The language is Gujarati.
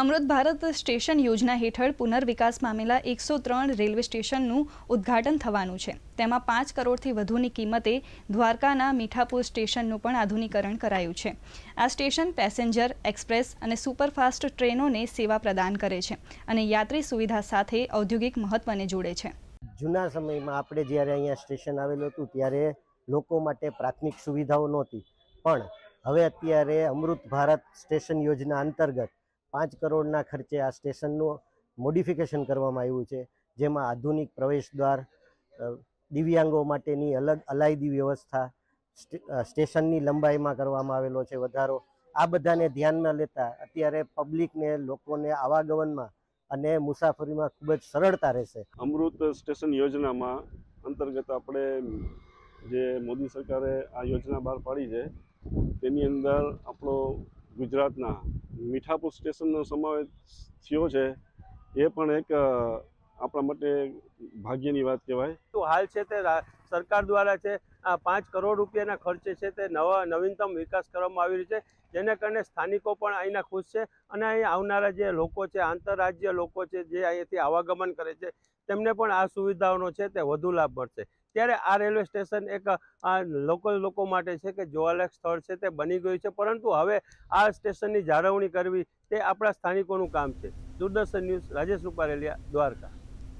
અમૃત ભારત સ્ટેશન યોજના હેઠળ પુનર્વિકાસ પામેલા એકસો ત્રણ રેલવે સ્ટેશનનું ઉદ્ઘાટન થવાનું છે. તેમાં પાંચ કરોડથી વધુની કિંમતે દ્વારકાના મીઠાપુર સ્ટેશનનું પણ આધુનિકરણ કરાયું છે. આ સ્ટેશન પેસેન્જર, એક્સપ્રેસ અને સુપરફાસ્ટ ટ્રેનોને સેવા પ્રદાન કરે છે અને યાત્રી સુવિધા સાથે ઔદ્યોગિક મહત્વને જોડે છે. જૂના સમયમાં આપણે જ્યારે અહીંયા સ્ટેશન આવેલું હતું ત્યારે લોકો માટે પ્રાથમિક સુવિધાઓ નહોતી. પણ હવે અત્યારે અમૃત ભારત સ્ટેશન યોજના અંતર્ગત પાંચ કરોડના ખર્ચે આ સ્ટેશનનું મોડિફિકેશન કરવામાં આવ્યું છે, જેમાં આધુનિક પ્રવેશદ્વાર દિવ્યાંગો માટેની અલગ અલાયદી વ્યવસ્થા, સ્ટે- સ્ટેશનની લંબાઈમાં કરવામાં આવેલો છે વધારો. આ બધાને ધ્યાનમાં લેતા અત્યારે પબ્લિકને, લોકોને આવાગમનમાં અને મુસાફરીમાં ખૂબ જ સરળતા રહેશે. અમૃત સ્ટેશન યોજનામાં અંતર્ગત આપણે જે મોદી સરકારે આ યોજના બહાર પાડી છે, તેની અંદર આપણો ગુજરાતના મીઠાપુર સ્ટેશનનો સમાવેશ થયો છે, એ પણ એક આપણા માટે ભાગ્યની વાત કહેવાય. તો હાલ છે તે સરકાર દ્વારા છે, આ પાંચ કરોડ રૂપિયાના ખર્ચે છે તે નવા નવીનતમ વિકાસ કરવામાં આવી રહ્યો છે, જેને કારણે સ્થાનિકો પણ અહીંના ખુશ છે અને અહીં આવનારા જે લોકો છે, આંતરરાજ્ય લોકો છે જે અહીંયાથી આવાગમન કરે છે, તેમને પણ આ સુવિધાઓનો છે તે વધુ લાભ મળશે. ત્યારે આ રેલવે સ્ટેશન એક, આ લોકલ લોકો માટે છે કે જોવાલાયક સ્થળ છે તે બની ગયું છે. પરંતુ હવે આ સ્ટેશનની જાળવણી કરવી તે આપણા સ્થાનિકોનું કામ છે. દૂરદર્શન ન્યૂઝ રાજેશ રૂપારેલિયા, દ્વારકા.